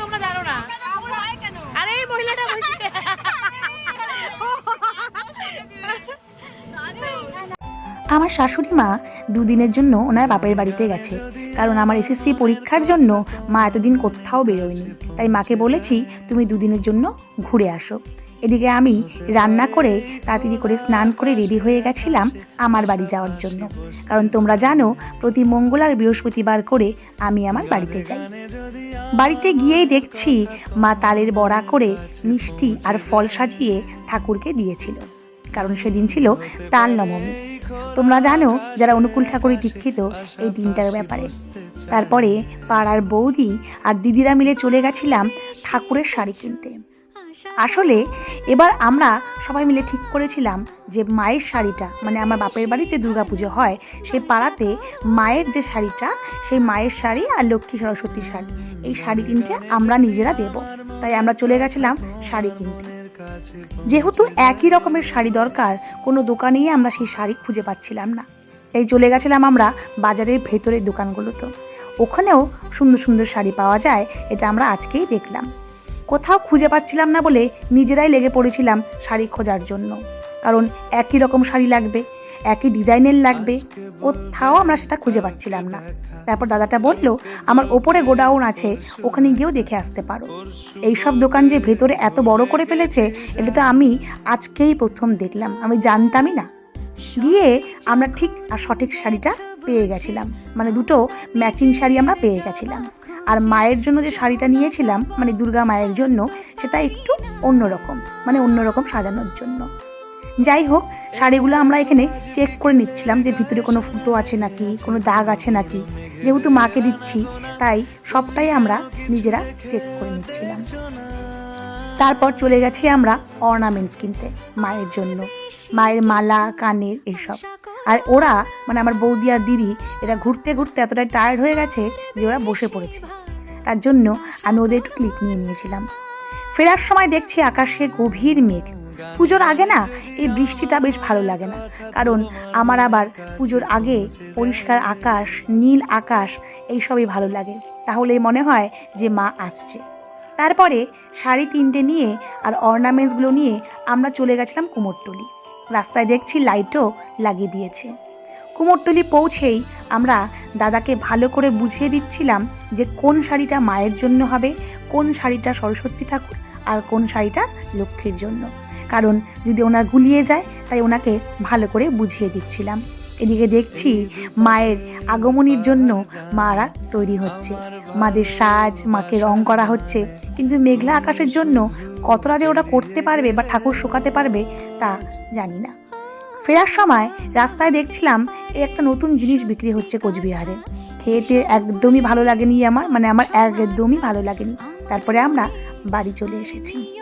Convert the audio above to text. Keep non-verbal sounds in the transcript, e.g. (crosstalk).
তোমরা জানো না। আরে এই মহিলাটা (laughs) বসে আমার শাশুড়ি মা দুদিনের জন্য ওনার বাপের বাড়িতে গেছে কারণ আমার এসএসসি পরীক্ষার জন্য মা এতদিন কোথাও বেরোয়নি। তাই মাকে বলেছি তুমি দুদিনের জন্য ঘুরে আসো। এদিকে আমি রান্না করে তাড়াতাড়ি করে স্নান করে রেডি হয়ে গেছিলাম আমার বাড়ি যাওয়ার জন্য। কারণ তোমরা জানো প্রতি মঙ্গল আর বৃহস্পতিবার করে আমি আমার বাড়িতে যাই। বাড়িতে গিয়েই দেখছি মা তালের বড়া করে মিষ্টি আর ফল সাজিয়ে ঠাকুরকে দিয়েছিল। কারণ সেদিন ছিল তাল নবমী। তোমরা জানো, যারা অনুকূল ঠাকুরই দীক্ষিত, এই দিনটার ব্যাপারে। তারপরে পাড়ার বৌদি আর দিদিরা মিলে চলে গেছিলাম ঠাকুরের শাড়ি কিনতে। আসলে এবার আমরা সবাই মিলে ঠিক করেছিলাম যে মায়ের শাড়িটা মানে আমার বাপের বাড়ি যে দুর্গাপুজো হয় সেই পাড়াতে মায়ের যে শাড়িটা, সেই মায়ের শাড়ি আর লক্ষ্মী সরস্বতীর শাড়ি। এই শাড়ি তিনটে আমরা নিজেরা দেব। তাই আমরা চলে গেছিলাম শাড়ি কিনতে। যেহেতু একই রকমের শাড়ি দরকার, কোনো দোকানেই আমরা সেই শাড়ি খুঁজে পাচ্ছিলাম না। তাই চলে গেছিলাম আমরা বাজারের ভেতরের দোকানগুলোতে। ওখানেও সুন্দর সুন্দর শাড়ি পাওয়া যায়, এটা আমরা আজকেই দেখলাম। কোথাও খুঁজে পাচ্ছিলাম না বলে নিজেরাই লেগে পড়েছিলাম শাড়ি খোঁজার জন্য। কারণ একই রকম শাড়ি লাগবে, একই ডিজাইনের লাগবে, কোথাও আমরা সেটা খুঁজে পাচ্ছিলাম না। তারপর দাদাটা বলল, আমার ওপরে গোডাউন আছে, ওখানে গিয়েও দেখে আসতে পারো। এইসব দোকান যে ভেতরে এত বড় করে ফেলেছে, এটা তো আমি আজকেই প্রথম দেখলাম, আমি জানতামই না। গিয়ে আমরা ঠিক আর সঠিক শাড়িটা পেয়ে গেছিলাম মানে দুটো ম্যাচিং শাড়ি আমরা পেয়ে গেছিলাম। আর মায়ের জন্য যে শাড়িটা নিয়েছিলাম মানে দুর্গা মায়ের জন্য, সেটা একটু অন্যরকম মানে অন্যরকম সাজানোর জন্য। যাই হোক, শাড়িগুলো আমরা এখানে চেক করে নিচ্ছিলাম যে ভিতরে কোনো ফুটো আছে নাকি, কোনো দাগ আছে নাকি। যেহেতু মাকে দিচ্ছি, তাই সবটাই আমরা নিজেরা চেক করে নিচ্ছিলাম। তারপর চলে গেছি আমরা অর্নামেন্টস কিনতে, মায়ের জন্য। মায়ের মালা, কানের এইসব আর ওরা মানে আমার বৌদি আর দিদি, এরা ঘুরতে ঘুরতে এতটাই টায়ার্ড হয়ে গেছে যে ওরা বসে পড়েছে। তার জন্য আমি ওদের একটু ক্লিপ নিয়ে নিয়েছিলাম। ফেরার সময় দেখছি আকাশে গভীর মেঘ। পুজোর আগে না, এই বৃষ্টিটা বেশ ভালো লাগে না। কারণ আমার আবার পুজোর আগে পরিষ্কার আকাশ, নীল আকাশ, এইসবই ভালো লাগে। তাহলেই মনে হয় যে মা আসছে। তারপরে শাড়ি তিনটে নিয়ে আর অর্নামেন্টসগুলো নিয়ে আমরা চলে গেছিলাম কুমোরটুলি। রাস্তায় দেখছি লাইটও লাগিয়ে দিয়েছে। কুমোরটুলি পৌঁছেই আমরা দাদাকে ভালো করে বুঝিয়ে দিচ্ছিলাম যে কোন শাড়িটা মায়ের জন্য হবে, কোন শাড়িটা সরস্বতী ঠাকুর আর কোন শাড়িটা লক্ষ্মীর জন্য। কারণ যদি ওনার গুলিয়ে যায়, তাই ওনাকে ভালো করে বুঝিয়ে দিচ্ছিলাম। এদিকে দেখছি মায়ের আগমনীর জন্য মারা তৈরি হচ্ছে। মাদের সাজ, মাকে রং করা হচ্ছে। কিন্তু মেঘলা আকাশের জন্য কতটা যে ওটা করতে পারবে বা ঠাকুর শুকাতে পারবে তা জানি না। ফেরার সময় রাস্তায় দেখছিলাম এই একটা নতুন জিনিস বিক্রি হচ্ছে কোচবিহারে। খেয়েতে একদমই ভালো লাগেনি আমার মানে আমার একদমই ভালো লাগেনি। তারপরে আমরা বাড়ি চলে এসেছি।